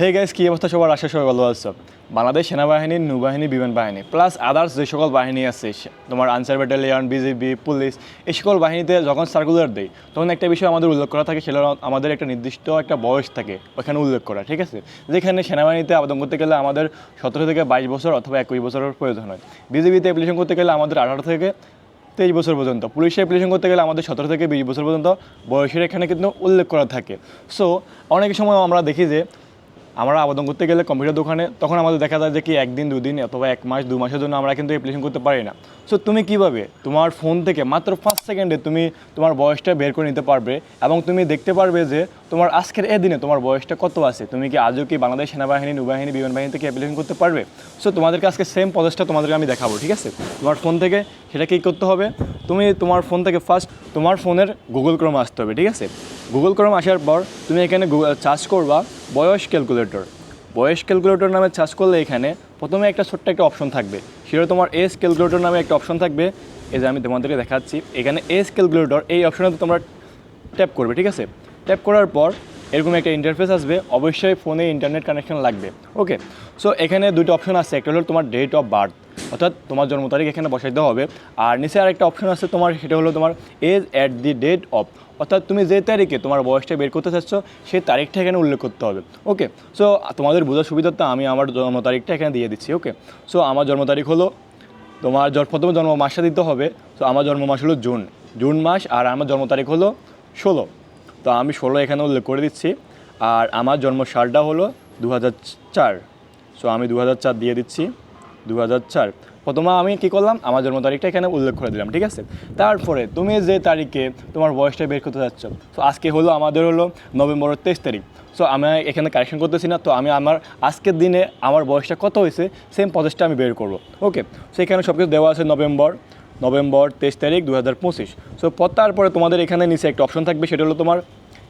Hey guys কী অবস্থা সবার? আশা সবাই ভালো আছো। বাংলাদেশ সেনাবাহিনী, নৌবাহিনী, বিমান বাহিনী প্লাস আদার্স যে সকল বাহিনী আছে তোমার আনসার ব্যাটালিয়ন বিজিবি পুলিশ এই সকল বাহিনীতে যখন সার্কুলার দেয় তখন একটা বিষয় আমাদের উল্লেখ করা থাকে, সেটা আমাদের একটা নির্দিষ্ট একটা বয়স থাকে, ওখানে উল্লেখ করা, ঠিক আছে? যেখানে সেনাবাহিনীতে আবেদন করতে গেলে আমাদের সতেরো থেকে বাইশ বছর অথবা একুশ বছরের প্রয়োজন হয়। বিজিবিতে অ্যাপ্লিকেশন করতে গেলে আমাদের আঠারো থেকে তেইশ বছর পর্যন্ত পুলিশে অ্যাপ্লিকেশন করতে গেলে আমাদের সতেরো থেকে বিশ বছর পর্যন্ত বয়সের এখানে কিন্তু উল্লেখ করা থাকে। সো অনেক সময় আমরা দেখি যে আমরা আবেদন করতে গেলে কম্পিউটার দোকানে তখন আমাদের দেখা যায় যে কি একদিন, দুদিন অথবা এক মাস, দু মাসের জন্য আমরা কিন্তু অ্যাপ্লিকেশন করতে পারি না। সো তুমি কীভাবে? তোমার ফোন থেকে মাত্র পাঁচ সেকেন্ডে তুমি তোমার বয়সটা বের করে নিতে পারবে এবং তুমি দেখতে পারবে যে তোমার আজকের এ দিনে তোমার বয়সটা কত আছে। তুমি কি আজও কি বাংলাদেশ সেনাবাহিনী, নৌবাহিনী, বিমান বাহিনী থেকে অ্যাপ্লিকেশন করতে পারবে? সো তোমাদেরকে আজকে সেম প্রসেসটা তোমাদেরকে আমি দেখাবো, ঠিক আছে? তোমার ফোন থেকে সেটা কী করতে হবে? তুমি তোমার ফোন থেকে ফার্স্ট তোমার ফোনের গুগল ক্রোম আসতে হবে, ঠিক আছে? গুগল ক্রোম আসার পর তুমি এখানে চার্জ করবা। বয়স ক্যালকুলেটর। বয়স ক্যালকুলেটর নামে চার্জ করলে এখানে প্রথমে একটা ছোট্ট একটা অপশন থাকবে। সেটা তোমার এস ক্যালকুলেটর নামে একটা অপশন থাকবে। এই যে আমি তোমাদেরকে দেখাচ্ছি, এখানে এস ক্যালকুলেটর, এই অপশনে তোমরা ট্যাপ করবে, ঠিক আছে? ট্যাপ করার পর এরকম একটা ইন্টারফেস আসবে। অবশ্যই ফোনে ইন্টারনেট কানেকশন লাগবে। ওকে সো এখানে দুটো অপশন আছে। একটা হলো তোমার ডেট অফ বার্থ অর্থাৎ তোমার জন্ম তারিখ এখানে বসাইতে হবে। আর নিচে আরেকটা অপশন আছে তোমার, সেটা হলো তোমার age at the date of অর্থাৎ তুমি যে তারিখে তোমার বয়সটা বের করতে চাচ্ছ, সেই তারিখটা এখানে উল্লেখ করতে হবে। ওকে সো তোমাদের বোঝার সুবিধার্থে আমি আমার জন্ম তারিখটা এখানে দিয়ে দিচ্ছি ওকে সো আমার জন্ম তারিখ হলো, তোমার প্রথমে জন্ম মাসটা দিতে হবে। তো আমার জন্ম মাস হলো জুন জুন মাস, আর আমার জন্ম তারিখ হলো ষোলো। তো আমি ষোলো এখানে উল্লেখ করে দিচ্ছি। আর আমার জন্ম সালটা হলো দু হাজার চার। সো আমি দু হাজার চার দিয়ে দিচ্ছি। দু হাজার চার। প্রথমে আমি কী করলাম? আমার জন্ম তারিখটা এখানে উল্লেখ করে দিলাম, ঠিক আছে? তারপরে তুমি যে তারিখে তোমার বয়সটা বের করতে যাচ্ছ, তো আজকে হলো, আমাদের হলো নভেম্বরের তেইশ তারিখ। সো আমি এখানে কারেকশন করতেছি না, তো আমি আমার আজকের দিনে আমার বয়সটা কত হয়েছে সেম প্রসেসটা আমি বের করব ওকে সেখানে সব কিছু দেওয়া আছে নভেম্বর নভেম্বর তেইশ তারিখ দু হাজার পঁচিশ সো তারপরে তোমাদের এখানে নিচে একটা অপশন থাকবে, সেটা হলো তোমার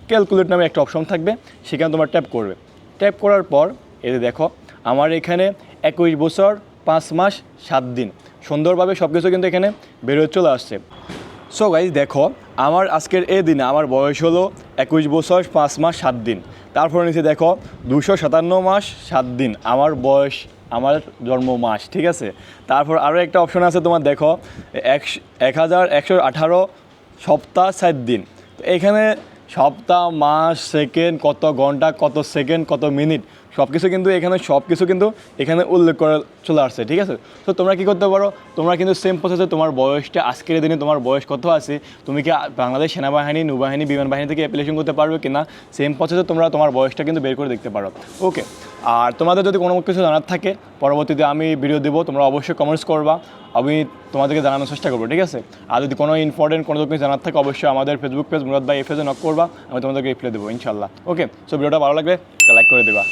ক্যালকুলেট নামে একটা অপশন থাকবে, সেখানে তোমার ট্যাপ করবে। ট্যাপ করার পর যে দেখো, আমার এখানে একুশ বছর পাঁচ মাস, সাত দিন। সুন্দরভাবে সব কিছু কিন্তু এখানে বেরোয়, চলে আসছে। সো গাইজ দেখো, আমার আজকের এ দিনে আমার বয়স হলো একুশ বছর, পাঁচ মাস, সাত দিন। তারপরে নিচে দেখো, দুশো সাতান্ন মাস, সাত দিন। আমার বয়স, আমার জন্ম মাস, ঠিক আছে? তারপর আরও একটা অপশন আছে তোমার, দেখো এক এক হাজার একশো আঠারো সপ্তাহ, সাত দিন। তো এখানে সপ্তাহ, মাস, সেকেন্ড, কত ঘণ্টা, কত সেকেন্ড, কত মিনিট সব কিছু কিন্তু এখানে সব কিছু কিন্তু এখানে উল্লেখ করে চলে আসছে, ঠিক আছে? তো তোমরা কি করতে পারো? তোমরা কিন্তু সেম প্রসেসে তোমার বয়সটা, আজকের দিনে তোমার বয়স কত আছে? তুমি কি বাংলাদেশ সেনাবাহিনী, নৌবাহিনী, বিমান বাহিনী থেকে অ্যাপ্লিকেশন করতে পারবে কি না? সেম প্রসেসে তোমরা তোমার বয়সটা কিন্তু বের করে দেখতে পারো। ওকে আর তোমাদের যদি কোনো কিছু জানার থাকে পরবর্তীতে আমি ভিডিও দেবো, তোমরা অবশ্যই কমেন্টস করবা, আমি তোমাদেরকে জানানোর চেষ্টা করব, ঠিক আছে? আর যদি কোনো ইম্পর্টেন্ট কোনো কিছু জানার থাকে, অবশ্যই আমাদের ফেসবুক পেজ মুরাদ ভাই এফেজে নক করবা, আমি তোমাদেরকে রিপ্লাই দেবো ইনশাল্লাহ ওকে সো ভিডিওটা ভালো লাগবে লাইক করে দেবা।